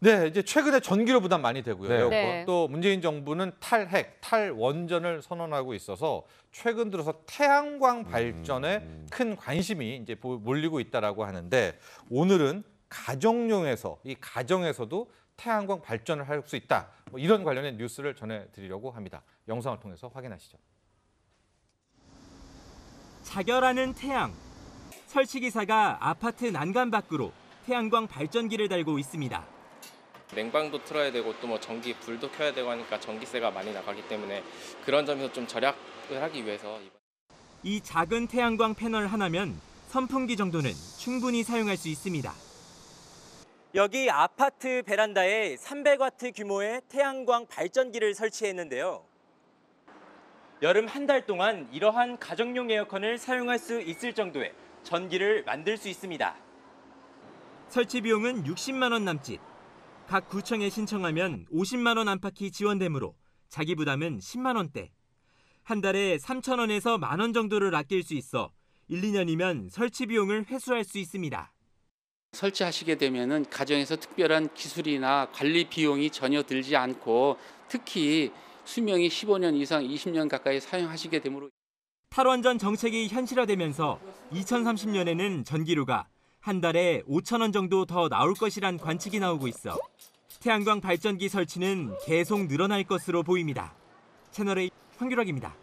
네, 이제 최근에 전기료 부담 많이 되고요. 네. 에어컨. 네. 또 문재인 정부는 탈핵, 탈원전을 선언하고 있어서 최근 들어서 태양광 발전에 음. 큰 관심이 이제 보- 몰리고 있다라고 하는데 오늘은 가정용에서 이 가정에서도 태양광 발전을 할 수 있다. 뭐 이런 관련된 뉴스를 전해드리려고 합니다. 영상을 통해서 확인하시죠. 자결하는 태양. 설치 기사가 아파트 난간 밖으로 태양광 발전기를 달고 있습니다. 냉방도 틀어야 되고 또 뭐 전기 불도 켜야 되고 하니까 전기세가 많이 나가기 때문에 그런 점에서 좀 절약을 하기 위해서 이 작은 태양광 패널 하나면 선풍기 정도는 충분히 사용할 수 있습니다. 여기 아파트 베란다에 300와트 규모의 태양광 발전기를 설치했는데요. 여름 한 달 동안 이러한 가정용 에어컨을 사용할 수 있을 정도의 전기를 만들 수 있습니다. 설치 비용은 60만 원 남짓. 각 구청에 신청하면 50만 원 안팎이 지원되므로 자기 부담은 10만 원대. 한 달에 3천 원에서 만 원 정도를 아낄 수 있어 1, 2년이면 설치 비용을 회수할 수 있습니다. 설치하시게 되면은 가정에서 특별한 기술이나 관리 비용이 전혀 들지 않고 특히 수명이 15년 이상 20년 가까이 사용하시게 되므로 탈원전 정책이 현실화되면서 2030년에는 전기료가 한 달에 5천 원 정도 더 나올 것이란 관측이 나오고 있어 태양광 발전기 설치는 계속 늘어날 것으로 보입니다. 채널A 황규락입니다.